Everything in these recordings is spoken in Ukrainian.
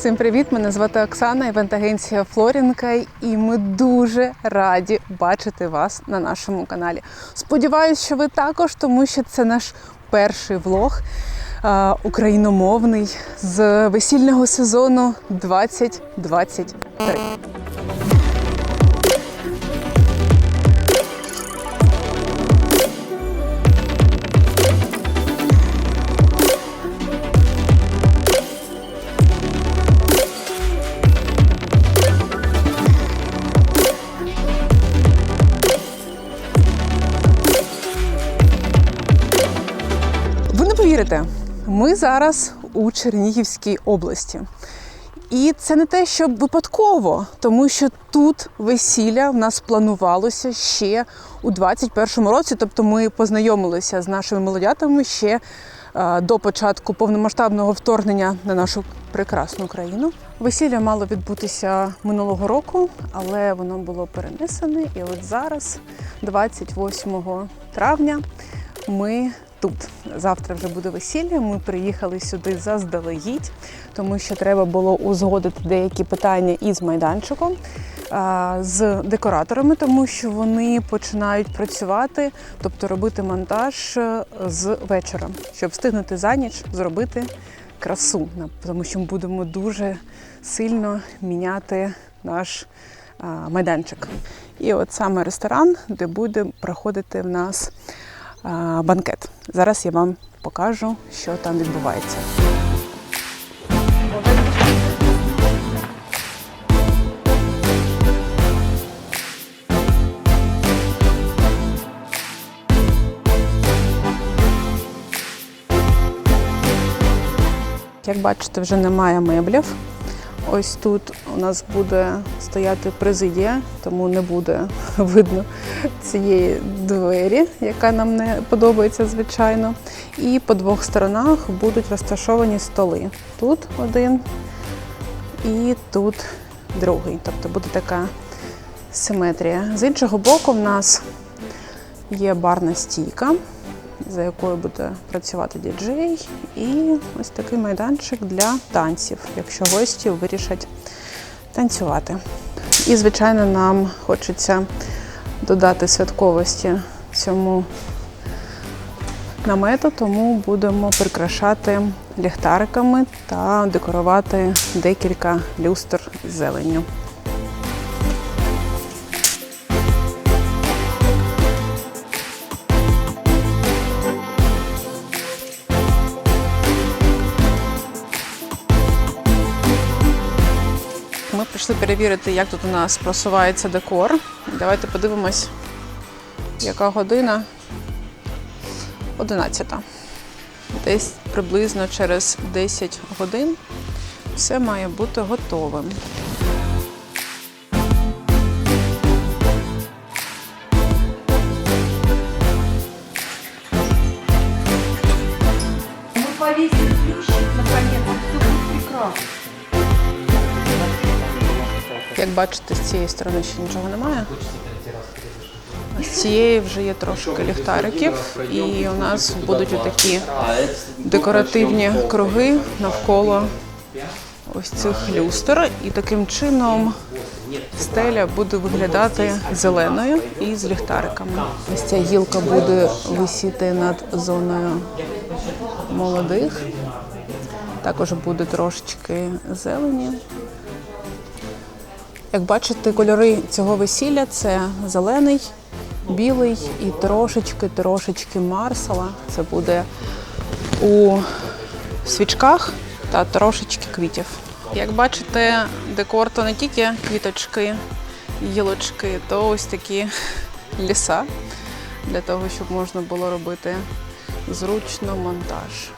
Всім привіт! Мене звати Оксана, івент-агенція Флорінка, і ми дуже раді бачити вас на нашому каналі. Сподіваюсь, що ви також, тому що це наш перший влог україномовний з весільного сезону 2023. Зараз у Чернігівській області. І це не те, що випадково, тому що тут весілля в нас планувалося ще у 21-му році. Тобто ми познайомилися з нашими молодятами ще е, до початку повномасштабного вторгнення на нашу прекрасну країну. Весілля мало відбутися минулого року, але воно було перенесене. І от зараз, 28 травня, ми тут. Завтра вже буде весілля. Ми приїхали сюди заздалегідь, тому що треба було узгодити деякі питання із майданчиком, з декораторами, тому що вони починають працювати, тобто робити монтаж е, з вечора, щоб встигнути за ніч зробити красу, тому що ми будемо дуже сильно міняти наш майданчик. І от саме ресторан, де буде проходити в нас банкет. Зараз я вам покажу, що там відбувається. Як бачите, вже немає меблів. Ось тут у нас буде стояти президія, тому не буде видно цієї двері, яка нам не подобається, звичайно. І по двох сторонах будуть розташовані столи. Тут один і тут другий. Тобто буде така симетрія. З іншого боку, в нас є барна стійка, за якою буде працювати діджей, і ось такий майданчик для танців, якщо гості вирішать танцювати. І, звичайно, нам хочеться додати святковості цьому намету, тому будемо прикрашати ліхтариками та декорувати декілька люстр з зеленню. Ми перевірити, як тут у нас просувається декор. Давайте подивимось, яка година. 11. Десь приблизно через 10 годин все має бути готовим. Як бачите, з цієї сторони ще нічого немає. З цієї вже є трошки ліхтариків, і у нас будуть такі декоративні круги навколо ось цих люстр. І таким чином стеля буде виглядати зеленою і з ліхтариками. Ось ця гілка буде висіти над зоною молодих. Також буде трошечки зелені. Як бачите, кольори цього весілля це зелений, білий і трошечки-трошечки марсала. Це буде у свічках та трошечки квітів. Як бачите, декор то не тільки квіточки, гілочки, то ось такі ліса для того, щоб можна було робити зручно монтаж.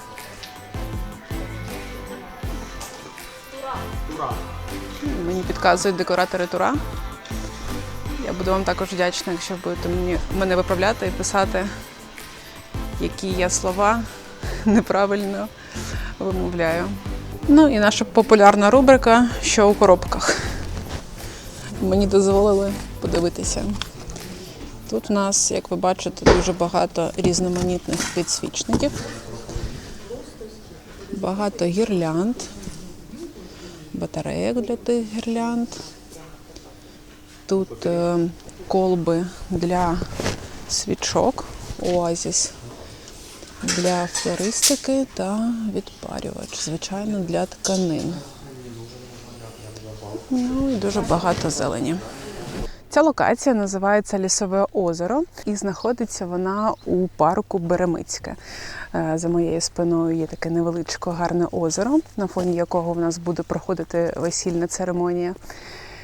Мені підказують декоратори тура. Я буду вам також вдячна, якщо будете мені мене виправляти і писати, які я слова неправильно вимовляю. Ну і наша популярна рубрика Що у коробках. Мені дозволили подивитися. Тут у нас, як ви бачите, дуже багато різноманітних підсвічників, багато гірлянд, батареїк для тих гірлянд. Тут е, колби для свічок, оазіс для флористики та відпарювач, звичайно, для тканин. Ну і дуже багато зелені. Ця локація називається Лісове озеро, і знаходиться вона у парку Беремицьке. Е, За моєю спиною є таке невеличке гарне озеро, на фоні якого в нас буде проходити весільна церемонія.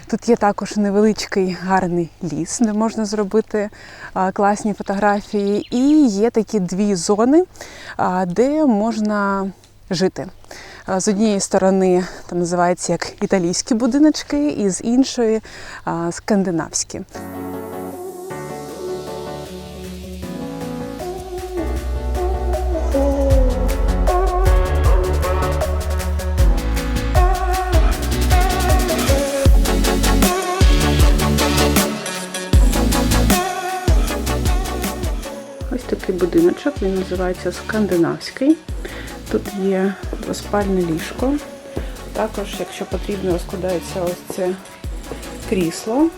Тут є також невеличкий гарний ліс, де можна зробити класні фотографії. І є такі дві зони, де можна жити. З однієї сторони там називається як італійські будиночки, і з іншої скандинавські. Ось такий будиночок, він називається скандинавський. Тут є двоспальне ліжко. Також, якщо потрібно, розкладається ось це крісло,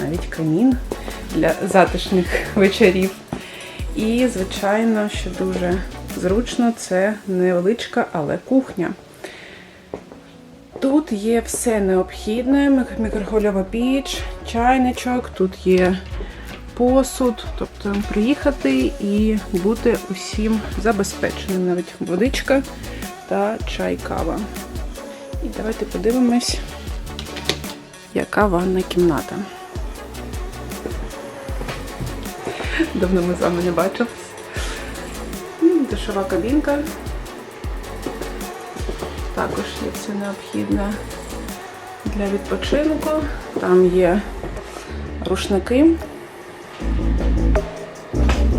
навіть камін для затишних вечорів. І, звичайно, що дуже зручно, це невеличка, але кухня. Тут є все необхідне: мік- мікрохвильова піч, чайничок, тут є посуд, тобто приїхати і бути усім забезпеченим, навіть водичка та чай, кава. І давайте подивимось, яка ванна кімната. Давно ми з вами не бачились. Душова кабінка. Також є все необхідне для відпочинку. Там є рушники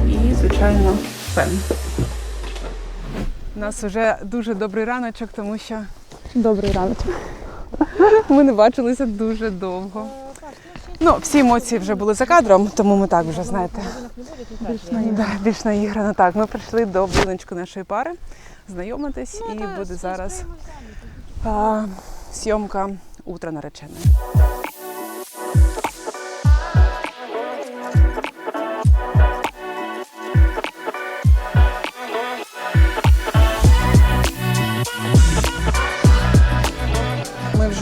і, звичайно, фен. У нас вже дуже добрий раночок, тому що Добрий ранок. ми не бачилися дуже довго. Ну, всі емоції вже були за кадром, тому ми так вже знаєте. Більш наіграно. Так, ми прийшли до будиночку нашої пари знайомитись, і буде зараз а, зйомка утра нареченої.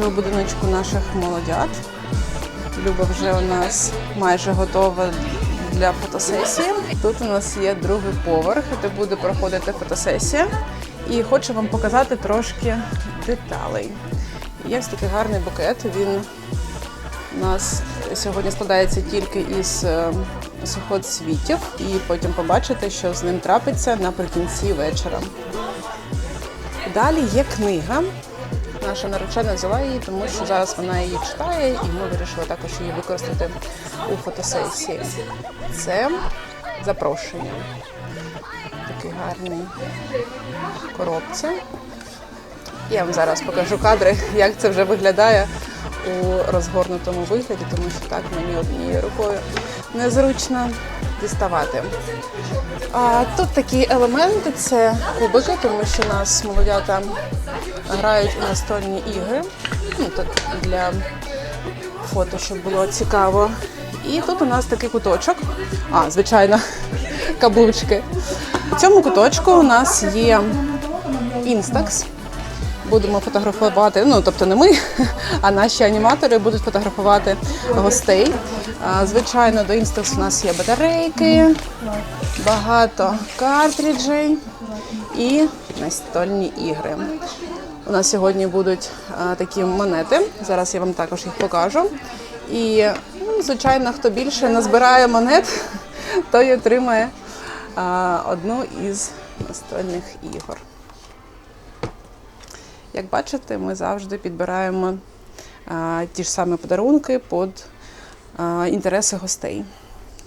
У будиночку наших молодят. Люба вже у нас майже готова для фотосесії. Тут у нас є другий поверх, де буде проходити фотосесія. І хочу вам показати трошки деталей. Є ось такий гарний букет. Він у нас сьогодні складається тільки із е, сухоцвітів, і потім побачите, що з ним трапиться наприкінці вечора. Далі є книга. Наша наречена взяла її, тому що зараз вона її читає, і ми вирішили також її використати у фотосесії. Це запрошення. Такий гарний коробці. Я вам зараз покажу кадри, як це вже виглядає у розгорнутому вигляді, тому що так мені однією рукою незручно діставати. А тут такі елементи це кубики, тому що нас молодята грають у настольні ігри. Ну, тут для фото, щоб було цікаво. І тут у нас такий куточок. А, звичайно, каблучки. В цьому куточку у нас є інстакс. Будемо фотографувати, ну тобто не ми, а наші аніматори будуть фотографувати гостей. Звичайно, до Instax у нас є батарейки, багато картриджей і настольні ігри. У нас сьогодні будуть такі монети. Зараз я вам також їх покажу. І, ну, звичайно, хто більше назбирає монет, той отримає одну із настольних ігор. Як бачите, ми завжди підбираємо ті ж самі подарунки під інтереси гостей.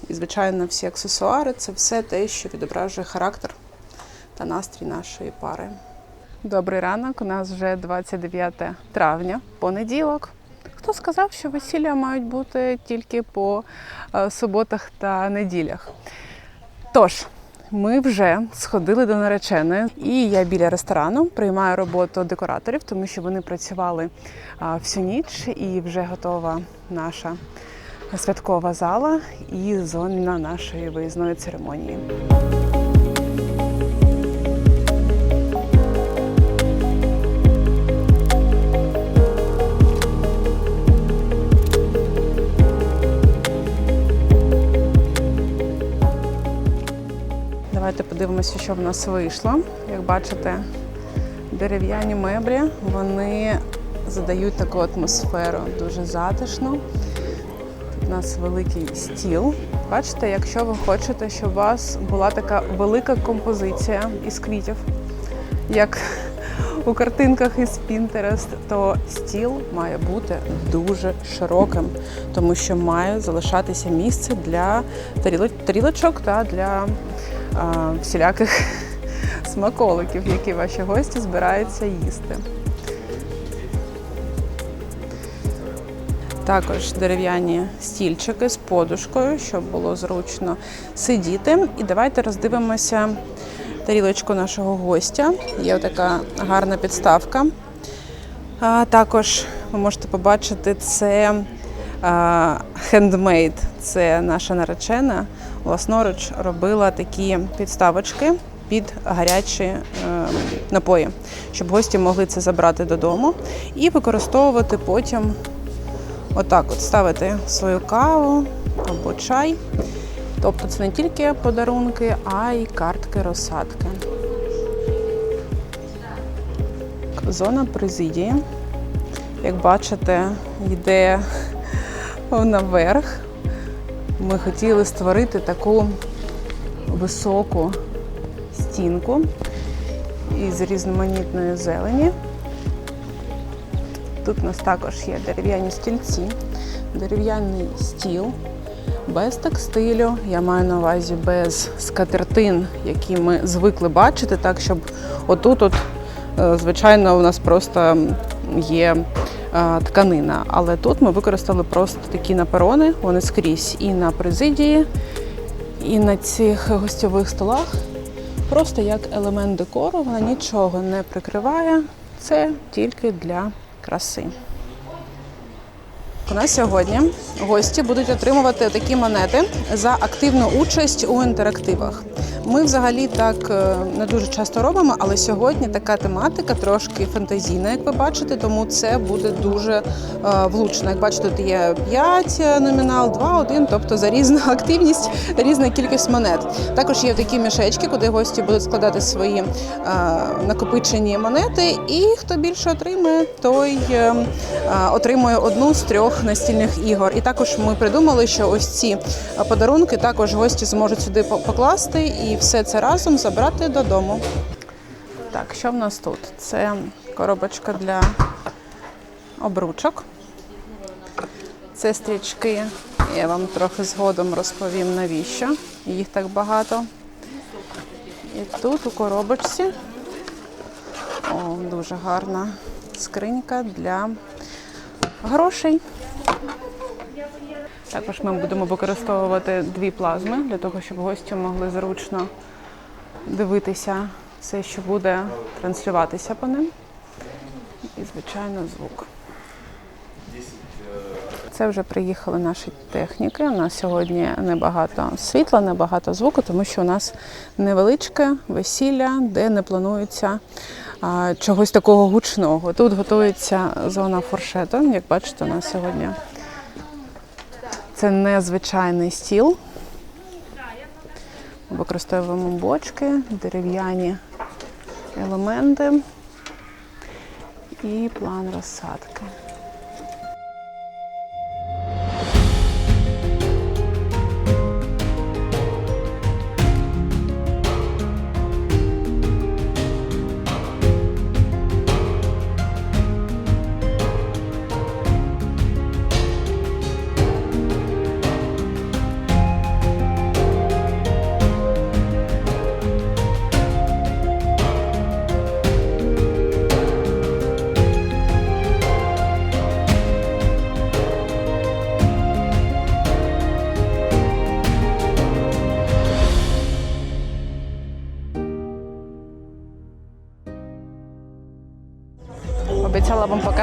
І, звичайно, всі аксесуари це все те, що відображує характер та настрій нашої пари. Добрий ранок, у нас вже 29 травня, понеділок. Хто сказав, що весілля мають бути тільки по е, суботах та неділях? Тож, Ми вже сходили до нареченої, і я біля ресторану приймаю роботу декораторів, тому що вони працювали всю ніч, і вже готова наша святкова зала і зона нашої виїзної церемонії. Давайте подивимося, що в нас вийшло. Як бачите, дерев'яні меблі вони задають таку атмосферу дуже затишну. Тут у нас великий стіл. Бачите, якщо ви хочете, щоб у вас була така велика композиція із квітів, як у картинках із Pinterest, то стіл має бути дуже широким, тому що має залишатися місце для таріло- тарілочок та для всіляких смаколиків, які ваші гості збираються їсти. Також дерев'яні стільчики з подушкою, щоб було зручно сидіти. І давайте роздивимося тарілочку нашого гостя. Є така гарна підставка. А, також ви можете побачити це хендмейд. Це наша наречена. Власноруч робила такі підставочки під гарячі е, напої, щоб гості могли це забрати додому і використовувати потім Отак от ставити свою каву або чай. Тобто це не тільки подарунки, а й картки розсадки. Зона президії. Як бачите, йде наверх. Ми хотіли створити таку високу стінку із різноманітної зелені. Тут у нас також є дерев'яні стільці, дерев'яний стіл без текстилю. Я маю на увазі без скатертин, які ми звикли бачити, так щоб отут, от, е, звичайно, у нас просто є тканина. Але тут ми використали просто такі наперони, вони скрізь і на президії, і на цих гостьових столах. Просто як елемент декору, вона нічого не прикриває. Це тільки для краси. У нас сьогодні гості будуть отримувати такі монети за активну участь у інтерактивах. Ми взагалі так е, не дуже часто робимо, але сьогодні така тематика трошки фантазійна, як ви бачите, тому це буде дуже е, влучно. Як бачите, тут є 5 номінал, 2, 1, тобто за різну активність різна кількість монет. Також є такі мішечки, куди гості будуть складати свої е, накопичені монети, і хто більше отримує, той е, е, отримує одну з трьох настільних ігор. І також ми придумали, що ось ці е, подарунки також гості зможуть сюди покласти і все це разом забрати додому. Так, що в нас тут? Це коробочка для обручок. Це стрічки. Я вам трохи згодом розповім, навіщо їх так багато. І тут у коробочці о, дуже гарна скринька для грошей. Також ми будемо використовувати дві плазми для того, щоб гості могли зручно дивитися все, що буде транслюватися по ним. І, звичайно, звук. Це вже приїхали наші техніки. У нас сьогодні небагато світла, небагато звуку, тому що у нас невеличке весілля, де не планується чогось такого гучного. Тут готується зона фуршету. Як бачите, у нас сьогодні це незвичайний стіл. Використовуємо бочки, дерев'яні елементи і план розсадки.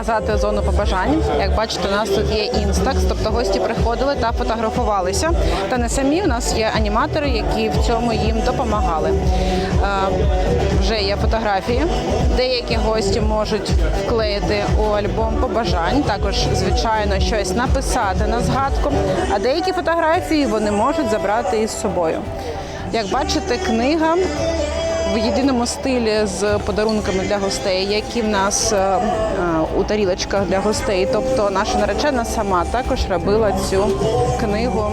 Показати зону побажань. Як бачите, у нас тут є інстакс, тобто гості приходили та фотографувалися. Та не самі у нас є аніматори, які в цьому їм допомагали. Е, вже є фотографії. Деякі гості можуть вклеїти у альбом побажань, також звичайно щось написати на згадку. А деякі фотографії вони можуть забрати із собою. Як бачите, книга в єдиному стилі з подарунками для гостей, які в нас е, у тарілочках для гостей. Тобто наша наречена сама також робила цю книгу.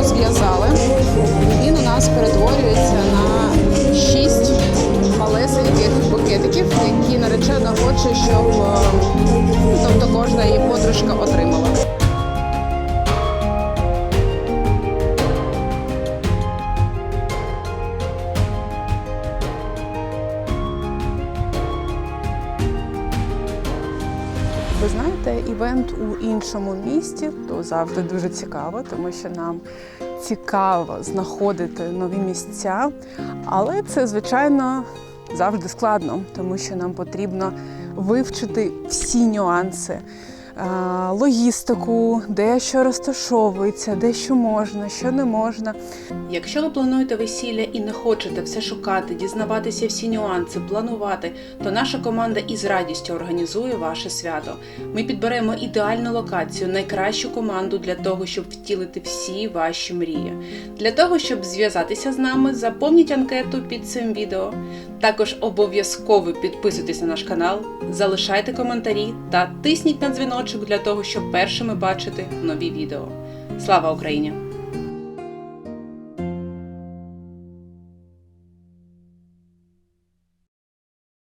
Розв'язали. Він у нас перетворюється на шість малесеньких букетиків, які наречена хоче, щоб е, тобто кожна її подружка отримала. Знаєте, івент у іншому місті то завжди дуже цікаво, тому що нам цікаво знаходити нові місця. Але це, звичайно, завжди складно, тому що нам потрібно вивчити всі нюанси. Е, Логістику, де що розташовується, де що можна, що не можна. Якщо ви плануєте весілля і не хочете все шукати, дізнаватися всі нюанси, планувати, то наша команда із радістю організує ваше свято. Ми підберемо ідеальну локацію, найкращу команду для того, щоб втілити всі ваші мрії. Для того, щоб зв'язатися з нами, заповніть анкету під цим відео. Також обов'язково підписуйтесь на наш канал, залишайте коментарі та тисніть на дзвіночок для того, щоб першими бачити нові відео. Слава Україні!